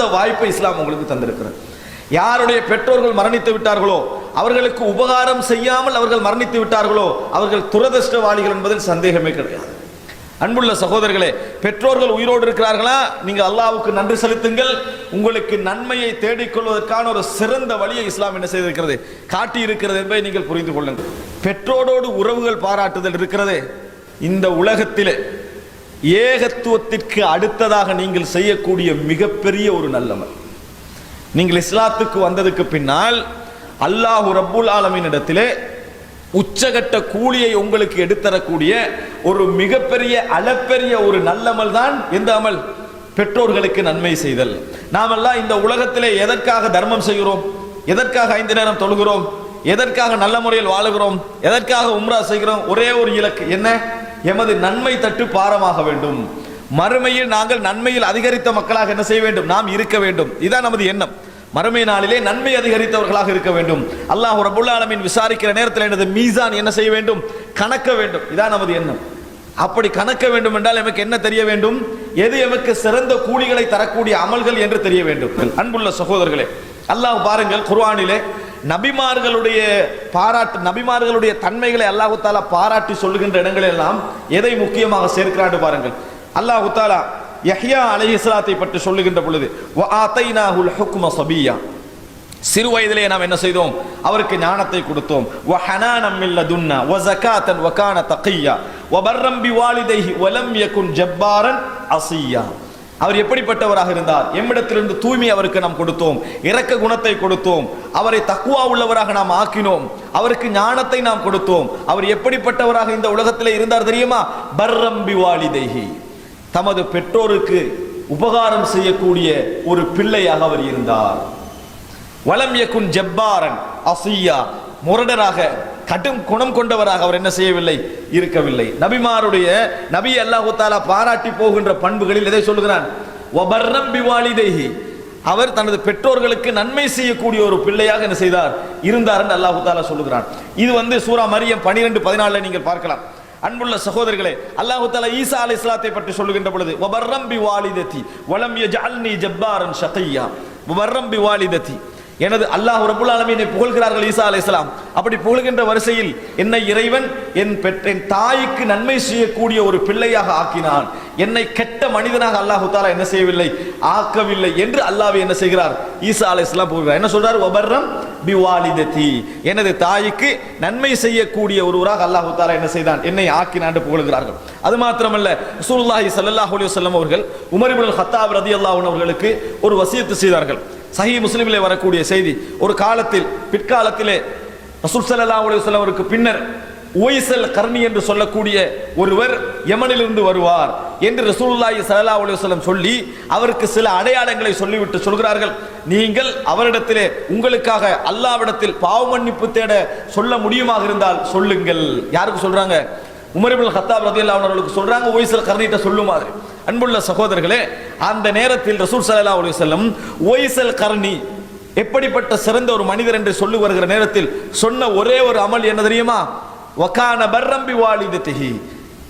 சிறந்த வாய்ப்பை இஸ்லாம் உங்களுக்கு தந்திருக்கிறது. யாருடைய பெற்றோர்கள் மரணித்து விட்டார்களோ அவர்களுக்கு உபகாரம் செய்யாமல் அவர்கள் மரணித்து விட்டார்களோ அவர்கள் துரதிருஷ்டவாளிகள் என்பதில் சந்தேகமே கிடையாது. அன்புள்ள சகோதரர்களே பெற்றோர்கள் உயிரோடு இருக்கிறார்களா? நீங்க அல்லாவுக்கு நன்றி செலுத்துங்கள். உங்களுக்கு நன்மையை தேடிக்கொள்வதற்கான ஒரு சிறந்த வழியை இஸ்லாம் என்ன செய்திருக்கிறது? காட்டி இருக்கிறது என்பதை நீங்கள் புரிந்து கொள்ளுங்கள். பெற்றோரோடு உறவுகள் பாராட்டுதல் இருக்கிறதே. இந்த உலகத்திலே ஏகத்துவத்திற்கு அடுத்ததாக நீங்கள் செய்யக்கூடிய மிகப்பெரிய ஒரு நல்லமல் நீங்கள் இஸ்லாத்துக்கு வந்ததுக்கு பின்னால் அல்லாஹு ரப்புல் ஆலமினிடத்திலே உச்சகட்ட கூலியை உங்களுக்கு எடுத்தரக்கூடிய ஒரு மிகப்பெரிய அளப்பெரிய ஒரு நல்லமல் தான் எந்த அமல்? பெற்றோர்களுக்கு நன்மை செய்தல். நாமெல்லாம் இந்த உலகத்திலே எதற்காக தர்மம் செய்கிறோம்? எதற்காக ஐந்து நேரம் தொழுகிறோம்? எதற்காக நல்ல முறையில் வாழுகிறோம்? எதற்காக உம்ரா செய்கிறோம்? ஒரே ஒரு இலக்கு என்ன? எமது நன்மை தட்டு பாரமாக வேண்டும். மறுமையில் நாங்கள் நன்மையில் அதிகரித்த மக்களாக என்ன செய்ய வேண்டும்? நாம் இருக்க வேண்டும். இதான் நமது எண்ணம். மறுமை நாளிலே நன்மை அதிகரித்தவர்களாக இருக்க வேண்டும். அல்லாஹ் ரபுல்லாலமின் விசாரிக்கிற நேரத்தில் எனது மீசான் என்ன செய்ய வேண்டும்? கணக்க வேண்டும். இதான் நமது எண்ணம். அப்படி கணக்க வேண்டும் என்றால் எமக்கு என்ன தெரிய வேண்டும்? எது எமக்கு சிறந்த கூலிகளை தரக்கூடிய அமல்கள் என்று தெரிய வேண்டும். அன்புள்ள சகோதரர்களே அல்லாஹ் பாருங்கள் குர்ஆனிலே நபிமார்களுடைய பாராட்டு நபிமார்களுடைய தன்மைகளை அல்லாஹுத்தாலா பாராட்டி சொல்லுகின்ற இடங்கள் எல்லாம் எதை முக்கியமாக சேர்க்கிறாண்டு பாருங்கள். அல்லாஹுத்தாலா யஹ்யா யஹ்யா இஸ்லாத்தை பற்றி சொல்லுகின்ற பொழுது சபியா. சிறு வயதிலே நாம் என்ன செய்தோம்? அவருக்கு ஞானத்தை கொடுத்தோம். வ ஹனானம் இல்ல துன்னா வ ஜகாத்தன் வ கான தக்கையா வ பர்ரம் பிவாலிதைஹி வ லம் யகுன் ஜப்பாரன் அசியா. அவர் எப்படிப்பட்டவராக இருந்தார்? எம்மிடத்திலிருந்து தூய்மை அவருக்கு நாம் கொடுத்தோம். இறக்க குணத்தை கொடுத்தோம். அவரை தக்குவா உள்ளவராக நாம் ஆக்கினோம். அவருக்கு ஞானத்தை நாம் கொடுத்தோம். அவர் எப்படிப்பட்டவராக இந்த உலகத்தில் இருந்தார் தெரியுமா? பர்ரம் பிவாலிதைஹி தமது பெற்றோருக்கு உபகாரம் செய்யக்கூடிய ஒரு பிள்ளையாக அவர் இருந்தார். வலம் யகுன் ஜப்பாரன் அசியா முரடராக கடும் குணம் கொண்டவராக அவர் என்ன செய்யவில்லை? இருக்கவில்லை. நபிமாருடைய நபி அல்லாஹு தாலா பாராட்டி போகின்ற பண்புகளில் எதை சொல்லுகிறான்? வபர்ரம் பிவாலிதைஹி. அவர் தனது பெற்றோர்களுக்கு நன்மை செய்யக்கூடிய ஒரு பிள்ளையாக என்ன செய்தார்? இருந்தார் என்று அல்லாஹு தாலா சொல்லுகிறான். இது வந்து சூரா மரியம் பனிரெண்டு பதினாலுல நீங்கள் பார்க்கலாம். அன்புள்ள சகோதரர்களே அல்லாஹு தாலா ஈசா அலி இஸ்லாத்தை பற்றி சொல்லுகின்ற பொழுது வபர்ரம் பிவாலிததி வலம் யஜஅல்னி ஜப்பாரன் ஷகியா. வபர்ரம் பிவாலிததி எனது அல்லாஹ் ரபுல் ஆலமீனை புகழ்கிறார்கள் ஈசா அலைஹிஸ்ஸலாம் அப்படி புகழ்கின்ற வரிசையில் என்னை இறைவன் என் பெற்ற என் தாய்க்கு நன்மை செய்யக்கூடிய ஒரு பிள்ளையாக ஆக்கினான். என்னை கெட்ட மனிதனாக அல்லாஹு தாலா என்ன செய்யவில்லை? ஆக்கவில்லை என்று அல்லாஹ் என்ன செய்கிறார்? ஈசா அலைஹிஸ்ஸலாம் புகழ்கிறார். என்ன சொல்றார்? ஒபர்ரம் பிவாலிதத்தி எனது தாய்க்கு நன்மை செய்யக்கூடிய ஒருவராக அல்லாஹு தாலா என்ன செய்தான்? என்னை ஆக்கினான் புகழ்கிறார்கள். அது மாத்திரமல்ல ரசூலுல்லாஹி சல்லாஹ் அலி வல்லம் அவர்கள் உமரிபுல் ஹத்தாப் ரதி அல்லாஹன் அவர்களுக்கு ஒரு வசியத்து செய்தார்கள். சஹி முஸ்லிமிலே வரக்கூடிய செய்தி. ஒரு காலத்தில் பிற்காலத்திலே ரசூல் சல்லா அலைஹி அவருக்கு பின்னர் உவைசல் கர்ணி என்று சொல்லக்கூடிய ஒருவர் யமனிலிருந்து வருவார் என்று ரசூலுல்லாஹி சல்லா அலைஹி சொல்லி அவருக்கு சில அடையாளங்களை சொல்லிவிட்டு சொல்கிறார்கள். நீங்கள் அவரிடத்திலே உங்களுக்காக அல்லாவிடத்தில் பாவ மன்னிப்பு தேட சொல்ல முடியுமாக இருந்தால் சொல்லுங்கள். யாருக்கு சொல்றாங்க? உமரிபுல் ஹத்தாப் ரதி அவர்களுக்கு சொல்றாங்க உவைசல் கர்ணிட்ட சொல்லும் மாதிரி அன்புள்ள சகோதரர்களே அந்த நேரத்தில் ரசூல் சல்லா அலி செல்லம் ஒய்சல் கர்ணி எப்படிப்பட்ட சிறந்த ஒரு மனிதர் என்று சொல்லி வருகிற நேரத்தில் சொன்ன ஒரே ஒரு அமல் என்ன தெரியுமா? வக்கான பர்ரம்பி திகி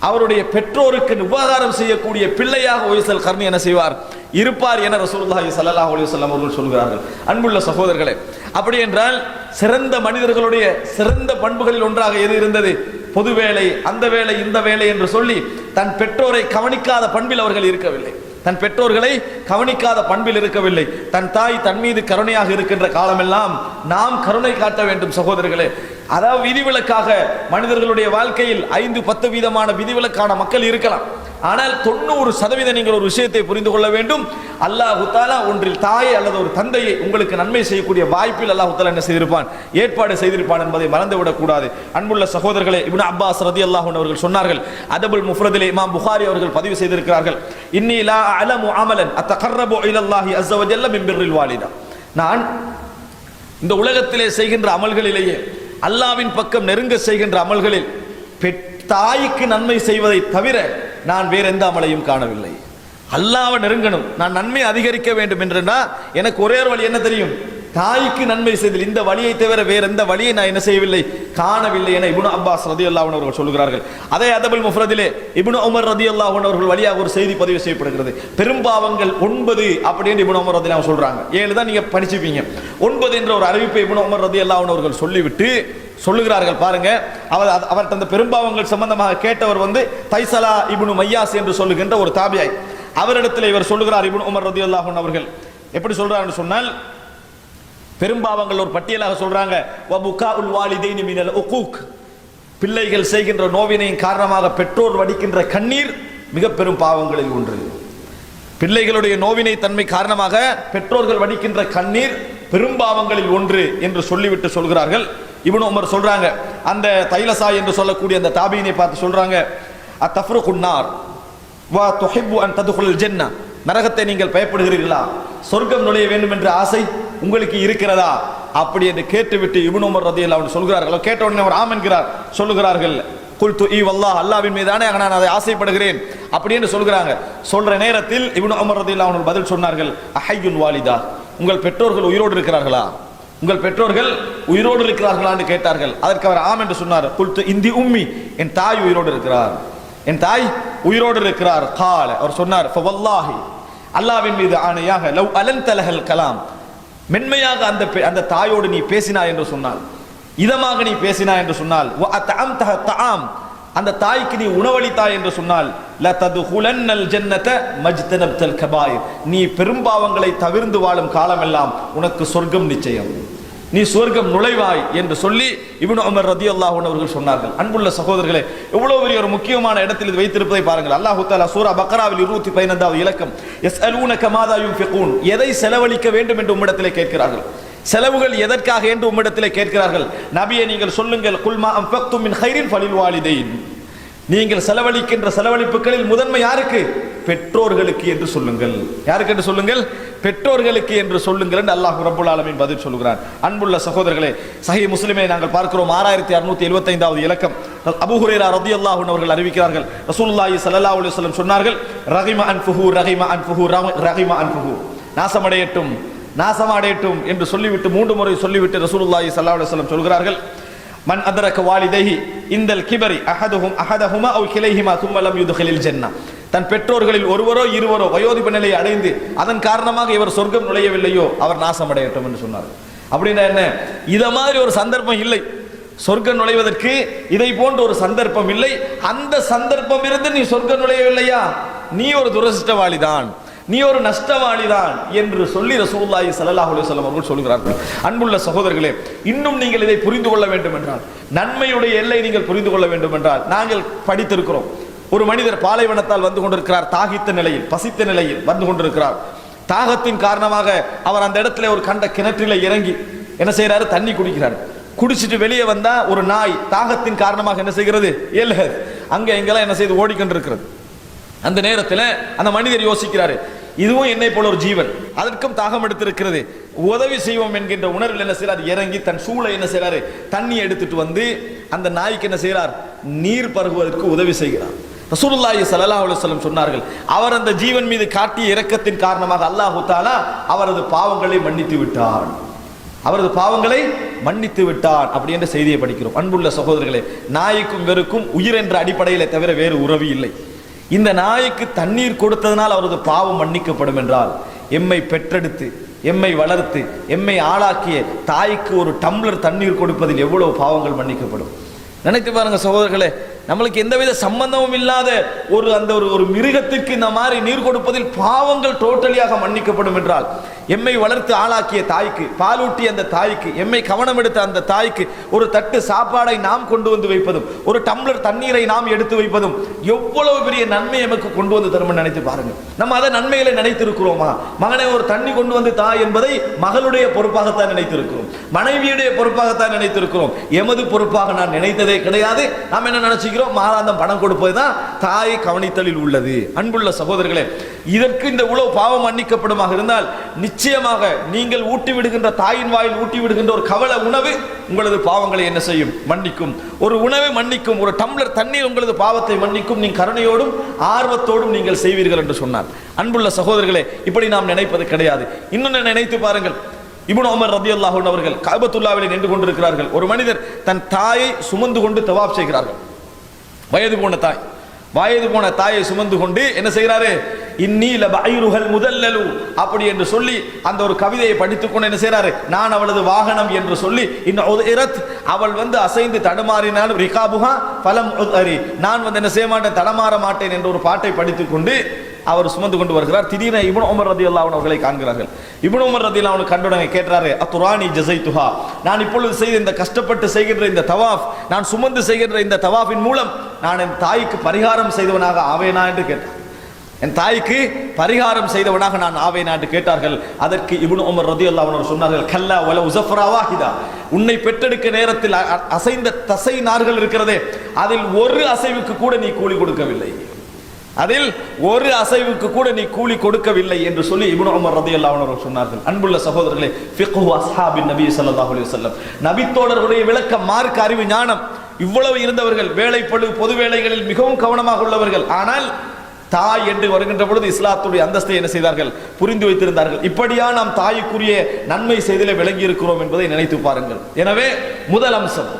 அவருடைய பெற்றோருக்கு உபகாரம் செய்யக்கூடிய பிள்ளையாக ஒய்சல் கர்ணி என்ன செய்வார்? இருப்பார் என ரசூலுல்லாஹி ஸல்லல்லாஹு அலைஹி அவர்கள் சொல்கிறார்கள். அன்புள்ள சகோதரர்களே அப்படி என்றால் சிறந்த மனிதர்களுடைய சிறந்த பண்புகளில் ஒன்றாக எது இருந்தது? பொது வேலை அந்த வேலை இந்த வேலை என்று சொல்லி தன் பெற்றோரை கவனிக்காத பண்பில் அவர்கள் இருக்கவில்லை. தன் பெற்றோர்களை கவனிக்காத பண்பில் இருக்கவில்லை. தன் தாய் தன் மீது கருணையாக இருக்கின்ற காலமெல்லாம் நாம் கருணை காட்ட வேண்டும் சகோதரர்களே. அதாவது விதிவிலக்காக மனிதர்களுடைய வாழ்க்கையில் ஐந்து பத்து வீதமான விதிவிலக்கான மக்கள் இருக்கலாம். ஆனால் தொண்ணூறு சதவீதம் நீங்கள் ஒரு விஷயத்தை புரிந்து கொள்ள வேண்டும். அல்லாஹு தாலா ஒன்றில் தாயை அல்லது ஒரு தந்தையை உங்களுக்கு நன்மை செய்யக்கூடிய வாய்ப்பில் அல்லாஹு தாலா என்ன செய்திருப்பான்? ஏற்பாடு செய்திருப்பான் என்பதை மறந்துவிடக் கூடாது. அன்புள்ள சகோதரர்களே இப்னு அப்பாஸ் ரதி அல்லாஹூன் அவர்கள் சொன்னார்கள் அதபுல் முஃப்ரதிலே இமாம் புகாரி அவர்கள் பதிவு செய்திருக்கிறார்கள் இன்னி லா அலமு அமலன் அத்தகர்ரபு இலல்லாஹி அஸ்ஸவஜல்ல மின் பிர்ரில் வாலிதா. நான் இந்த உலகத்திலே செய்கின்ற அமல்களிலேயே அல்லாவின் பக்கம் நெருங்க செய்கின்ற அமல்களில் தாய்க்கு நன்மை செய்வதை தவிர நான் வேற எந்த அமலையும் காணவில்லை. அல்லாவை நெருங்கணும். நான் நன்மை அதிகரிக்க வேண்டும் என்றுனா எனக்கு ஒரே ஒரு வழி என்ன தெரியும்? தாய்க்கு நன்மை செய்தல். இந்த வழியை தவிர வேற எந்த வழியை நான் என்ன செய்யவில்லை? காணவில்லை என இப்னு அப்பாஸ் ரதியல்லாஹு அன்ஹு அவர்கள் சொல்கிறார்கள் அதே அதபுல் முஃப்ரதிலே இப்னு உமர் ரதியல்லாஹு அன்ஹு அவர்கள் வழியாக ஒரு செய்தி பதிவு செய்யப்படுகிறது. பெரும்பாவங்கள் ஒன்பது அப்படின்னு இப்னு உமர் ரதி சொல்றாங்க. ஏழு தான் நீங்க படிச்சுப்பீங்க ஒன்பது என்ற ஒரு அறிவிப்பை இபுனு உமர் ரதியல்லாஹு அன்ஹு அவர்கள் சொல்லிவிட்டு சொல்லுகிறார்கள். பாருங்க. அவர் அவர் தந்த அந்த பெரும்பாவங்கள் சம்பந்தமாக கேட்டவர் வந்து தைசலா இபுனு மையாஸ் என்று சொல்லுகின்ற ஒரு தாபியாய். அவரிடத்தில் இவர் சொல்லுகிறார் இபுன் உமர் ரதி அல்லாஹ் அவர்கள். எப்படி சொல்றாருன்னு சொன்னால் பெரும்பாவங்கள் ஒரு பட்டியலாக சொல்றாங்க. பிள்ளைகள் செய்கின்ற நோவினையின் காரணமாக பெற்றோர் வடிக்கின்ற கண்ணீர் மிக பெரும் பாவங்களில் ஒன்று. பிள்ளைகளுடைய நோவினை தன்மை காரணமாக பெற்றோர்கள் வடிக்கின்ற கண்ணீர் பெரும்பாவங்களில் ஒன்று என்று சொல்லிவிட்டு சொல்கிறார்கள். இவனு உமர் சொல்றாங்க. அந்த தைலசா என்று சொல்லக்கூடிய அந்த தாபியினை பார்த்து சொல்றாங்க. அத்தஃப்ரு குன்னார் வா துஹிப்பு அன் ததுகுல் ஜென்னா. நரகத்தை நீங்கள் பயப்படுகிறீர்களா? சொர்க்கம் நுழைய வேண்டும் என்று ஆசை உங்களுக்கு இருக்கிறதா? அப்படி என்று கேட்டுவிட்டு இபுன் உமர் ரதியல்லாஹு அவன் சொல்கிறார்கள். கேட்ட உடனே அவர் ஆம் என்கிறார் சொல்லுகிறார்கள் குல்து ஈ வல்லா அல்லாவின் மீதானே நான் அதை ஆசைப்படுகிறேன். அப்படி என்று சொல்கிறாங்க. சொல்ற நேரத்தில் இவனு உமர் ரதியல்லாஹு அன்ஹு பதில் சொன்னார்கள் அஹையுன் வாலிதா உங்கள் பெற்றோர்கள் உயிரோடு இருக்கிறார்களா? உங்கள் பெற்றோர்கள் உயிரோடு இருக்கிறார்களா? என்று கேட்டார்கள். அதற்கு அவர் ஆம் என்று சொன்னார் குல்து இந்தி உம்மி என் தாய் உயிரோடு இருக்கிறார். என் தாய் உயிரோடு இருக்கிறார். கால அவர் சொன்னார் ஃபவல்லாஹி அல்லாஹ்வின் மீது ஆணையாக லவ் அலந்தலஹல் கலாம் மென்மையாக அந்த பெ- அந்த தாயோடு நீ பேசினாய் என்று சொன்னால். இதமாக நீ பேசினாய் என்று சொன்னால். தாம் அந்த தாய்க்கு நீ உணவளித்தாய் என்று சொன்னால். ல நீ பெரும்பாவங்களை தவிர்ந்து வாழும் காலமெல்லாம் உனக்கு சொர்க்கம் நிச்சயம். நீ சொர்க்கம் நுழைவாய் என்று சொல்லி இப்னு அமர் ரதி அன்ஹு அவர்கள் சொன்னார்கள். அன்புள்ள சகோதரர்களே எவ்வளவு பெரிய ஒரு முக்கியமான இடத்தில் இது வைத்திருப்பதை பாருங்கள். அல்லாஹு தாலா சூரா பக்ராவில் 215வது இலக்கம் எஸ் அலூன கமாதாயும் யுன்ஃபிகூன் எதை செலவழிக்க வேண்டும் என்று உம்மிடத்திலே கேட்கிறார்கள். செலவுகள் எதற்காக என்று உம்மிடத்திலே கேட்கிறார்கள்? நபியை நீங்கள் சொல்லுங்கள் குல்மா அம்பக்தும் மின் ஹைரின் ஃபலில் வாலிதைன் நீங்கள் செலவழிக்கின்ற செலவழிப்புகளில் முதன்மை யாருக்கு? பெற்றோர்களுக்கு என்று சொல்லுங்கள். யாருக்கு என்று சொல்லுங்கள்? பெற்றோர்களுக்கு என்று சொல்லுங்கள் என்று அல்லாஹ் ரபுல் ஆலமின் பதில் சொல்கிறான் அன்புள்ள சகோதரர்களே சஹி முஸ்லிமை நாங்கள் பார்க்கிறோம். ஆறாயிரத்தி அறுநூத்தி எழுபத்தைந்தாவது இலக்கம். அபுஹுரேரா ரதி அல்லாஹ் அவர்கள் அறிவிக்கிறார்கள். ரசூல்லாஹி சல்லா அலைஹி வஸல்லம் சொன்னார்கள் ரஹிம அன்ஃபுஹு ரஹிம அன்ஃபுஹு ரஹிம அன்புஹு நாசமடையட்டும் நாசமடையட்டும் என்று சொல்லிவிட்டு மூன்று முறை சொல்லிவிட்டு ரசூலுல்லாஹி சல்லா அலைஹி சொல்கிறார்கள். மன் அதரக வாலிதைஹி இந்தல் கிபரி அஹதுஹும் அஹதஹுமா அவ் கிளைஹிமா தும்மலம் யுதுகிலில் ஜென்னா. தன் பெற்றோர்களில் ஒருவரோ இருவரோ வயோதிப நிலையை அடைந்து அதன் காரணமாக இவர் சொர்க்கம் நுழையவில்லையோ அவர் நாசமடையட்டும் என்று சொன்னார் அப்படின்னா என்ன? இதை மாதிரி ஒரு சந்தர்ப்பம் இல்லை. சொர்க்கம் நுழைவதற்கு இதை போன்ற ஒரு சந்தர்ப்பம் இல்லை. அந்த சந்தர்ப்பம் இருந்து நீ சொர்க்கம் நுழையவில்லையா? நீ ஒரு துரசிஷ்டவாளிதான் நீ ஒரு நஷ்டவாளிதான் என்று சொல்லி ரசூலுல்லாஹி சல்லாஹ் அலுவலம் அவர்கள் சொல்கிறார்கள். அன்புள்ள சகோதரர்களே இன்னும் நீங்கள் இதை புரிந்து கொள்ள வேண்டும் என்றால் நன்மையுடைய எல்லை நீங்கள் புரிந்து கொள்ள வேண்டும் என்றால் நாங்கள் படித்திருக்கிறோம். ஒரு மனிதர் பாலைவனத்தால் வந்து கொண்டிருக்கிறார் தாகித்த நிலையில் பசித்த நிலையில் வந்து கொண்டிருக்கிறார். தாகத்தின் காரணமாக அவர் அந்த இடத்துல ஒரு கண்ட கிணற்றில இறங்கி என்ன செய்யறாரு தண்ணி குடிக்கிறார். குடிச்சிட்டு வெளியே வந்தா ஒரு நாய் தாகத்தின் காரணமாக என்ன செய்கிறது? இல்லை அங்க எங்கெல்லாம் என்ன செய்து ஓடிக்கொண்டிருக்கிறது. அந்த நேரத்தில் அந்த மனிதர் யோசிக்கிறாரு இதுவும் என்னை போல ஒரு ஜீவன் அதற்கும் தாகம் எடுத்திருக்கிறது. உதவி செய்வோம் என்கின்ற உணர்வில் என்ன செய்றார் இறங்கி தன் சூளை என்ன செய்யறாரு தண்ணி எடுத்துட்டு வந்து அந்த நாய்க்கு என்ன செய்யறார் நீர் பருகுவதற்கு உதவி செய்கிறார். ரசூலுல்லாஹி சல்லா அலுவலம் சொன்னார்கள் அவர் அந்த ஜீவன் மீது காட்டிய இரக்கத்தின் காரணமாக அல்லாஹ் தாலா அவரது பாவங்களை மன்னித்து விட்டார். அவரது பாவங்களை மன்னித்து விட்டான் அப்படி என்ற செய்தியை படிக்கிறோம். அன்புள்ள சகோதரர்களே நாய்க்கும் வெறுக்கும் உயிர் என்ற அடிப்படையிலே தவிர வேறு உறவு இல்லை. இந்த நாய்க்கு தண்ணீர் கொடுத்ததனால் அவரது பாவம் மன்னிக்கப்படும் என்றால் எம்மை பெற்றெடுத்து எம்மை வளர்த்து எம்மை ஆளாக்கிய தாய்க்கு ஒரு டம்ளர் தண்ணீர் கொடுப்பதில் எவ்வளவு பாவங்கள் மன்னிக்கப்படும்? நினைத்து பாருங்க சகோதரர்களே நம்மளுக்கு எந்தவித சம்பந்தமும் இல்லாத ஒரு அந்த ஒரு ஒரு மிருகத்திற்கு இந்த மாதிரி நீர் கொடுப்பதில் பாவங்கள் டோட்டலியாக மன்னிக்கப்படும் என்றால் எம்மை வளர்த்து ஆளாக்கிய தாய்க்கு பாலூட்டிய அந்த தாய்க்கு எம்மை கவனம் எடுத்த அந்த தாய்க்கு ஒரு தட்டு சாப்பாடை நாம் கொண்டு வந்து வைப்பதும் ஒரு டம்ளர் தண்ணீரை நாம் எடுத்து வைப்பதும் எவ்வளவு பெரிய நன்மை நமக்கு கொண்டு வந்து தரும் நினைத்து பாருங்க. நம்ம அதை நன்மைகளை நினைத்திருக்கிறோமா? மகனை ஒரு தண்ணி கொண்டு வந்து தா என்பதை மகளுடைய பொறுப்பாகத்தான் நினைத்திருக்கிறோம். மனைவியுடைய பொறுப்பாகத்தான் நினைத்திருக்கிறோம். எமது பொறுப்பாக நான் நினைத்தது கிடையாது. நாம் என்ன நினைச்சுக்கிறோம்? மாதாந்தம் பணம் கொடுப்பது தான் தாய் கவனித்தலில் உள்ளது. அன்புள்ள சகோதரர்களே இதற்கு இந்த உழவு பாவம் மன்னிக்கப்படுமாக இருந்தால் நிச்சயமாக நீங்கள் ஊட்டி விடுகின்ற தாயின் வாயில் ஊட்டி விடுகின்ற ஒரு கவல உணவு உங்களது பாவங்களை என்ன செய்யும்? மன்னிக்கும். ஒரு உணவை மன்னிக்கும். ஒரு டம்ளர் தண்ணீர் உங்களது பாவத்தை மன்னிக்கும். நீ கருணையோடும் ஆர்வத்தோடும் நீங்கள் செய்வீர்கள் என்று சொன்னார். அன்புள்ள சகோதரர்களே இப்படி நாம் நினைப்பது கிடையாது. இன்னொன்று நினைத்து பாருங்கள். இபுன் உமர் ரதியல்லாஹு அல்லாஹூன் அவர்கள் காபத்துல்லாவிலே நின்று கொண்டிருக்கிறார்கள். ஒரு மனிதர் தன் தாயை சுமந்து கொண்டு தவாப் செய்கிறார்கள். வயது போன தாய். வயது போன தாயை சுமந்து கொண்டு என்ன செய்கிறாரு? இன்னி லபைருஹல் முதல்லலு. அப்படி என்று சொல்லி அந்த ஒரு கவிதையை படித்துக்கொண்டு என்ன செய்கிறாரு? நான் அவளது வாகனம் என்று சொல்லி இன்னும் அவள் வந்து அசைந்து தடுமாறினாலும் ரிகாபுகா பலம் நான் வந்து என்ன செய்ய மாட்டேன் தடமாற மாட்டேன் என்ற ஒரு பாட்டை படித்துக்கொண்டு அவர் சுமந்து கொண்டு வருகிறார். திடீரென இப்னு உமர் ரதி அன்ஹு அவர்களை காண்கிறார்கள். இப்னு உமர் ரதியல்லாஹு அன்ஹு கண்டுடனே அத்துராணி ஜசை துஹா நான் இப்பொழுது செய்த இந்த கஷ்டப்பட்டு செய்கின்ற இந்த தவாஃப் நான் சுமந்து செய்கின்ற இந்த தவாஃபின் மூலம் நான் என் தாய்க்கு பரிகாரம் செய்தவனாக ஆவேனா? என்று கேட்டார். என் தாய்க்கு பரிகாரம் செய்தவனாக நான் ஆவேனா? என்று கேட்டார்கள். அதற்கு இப்னு உமர் ரதியல்லாஹு அன்ஹு சொன்னார்கள் கல்லா வல உஸஃப்ரா வாஹிதா. உன்னை பெற்றெடுக்க நேரத்தில் அசைந்த தசை நார்கள் இருக்கிறதே அதில் ஒரு அசைவுக்கு கூட நீ கூலி கொடுக்கவில்லை. அதில் ஒரு அசைவுக்கு கூட நீ கூலி கொடுக்கவில்லை என்று சொல்லி இப்னு உமர் ரதி அன்ஹு சொன்னார்கள். அன்புள்ள சகோதரர்களே ஃபிக்ஹு அஸ்ஹாபின் நபி ஸல்லல்லாஹு அலைஹி வஸல்லம். நபித்தோழர்களுடைய விளக்க மார்க்க அறிவு ஞானம் இவ்வளவு இருந்தவர்கள் வேலைப்படு பொது வேலைகளில் மிகவும் கவனமாக உள்ளவர்கள். ஆனால் தாய் என்று வருகின்ற பொழுது இஸ்லாத்துடைய அந்தஸ்தை என்ன செய்தார்கள்? புரிந்து வைத்திருந்தார்கள். இப்படியா நாம் தாய்க்குரிய நன்மை செய்திலே விளங்கி இருக்கிறோம் என்பதை நினைத்து பாருங்கள். எனவே முதல் அம்சம்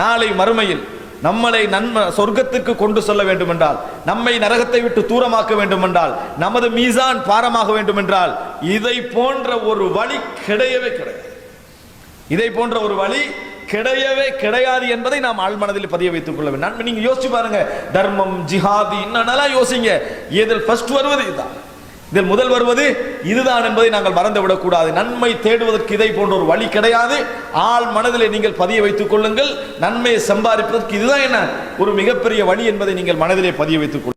நாளை மறுமையில் நம்மளை நன்ம சொர்க்கத்துக்கு கொண்டு செல்ல வேண்டும் என்றால் நம்மை நரகத்தை விட்டு தூரமாக்க வேண்டும் என்றால் நமது மீசான் பாரமாக வேண்டும் என்றால் இதை போன்ற ஒரு வழி கிடையவே கிடையாது. இதை போன்ற ஒரு வழி கிடையவே கிடையாது என்பதை நாம் ஆழ்மனதில் பதிய வைத்துக் கொள்ள வேண்டும். நீங்க யோசிச்சு பாருங்க. தர்மம் ஜிஹாதி என்னென்னலாம் யோசிங்க. இதில் ஃபர்ஸ்ட் வருவது இதுதான். இதில் முதல் வருவது இதுதான் என்பதை நாங்கள் மறந்து விடக்கூடாது. நன்மை தேடுவதற்கு இதை போன்ற ஒரு வழி கிடையாது. ஆள் மனதிலே நீங்கள் பதிய வைத்துக் கொள்ளுங்கள். நன்மையை சம்பாதிப்பதற்கு இதுதான் என்ன? ஒரு மிகப்பெரிய வழி என்பதை நீங்கள் மனதிலே பதிய வைத்துக் கொள்ளுங்கள்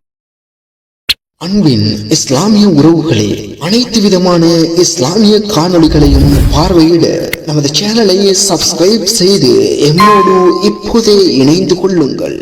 அன்பின் இஸ்லாமிய உறவுகளே அனைத்து விதமான இஸ்லாமிய காணொளிகளையும் பார்வையிட நமது சேனலை சப்ஸ்கிரைப் செய்து எம்மோடு இப்போதே இணைந்து கொள்ளுங்கள்.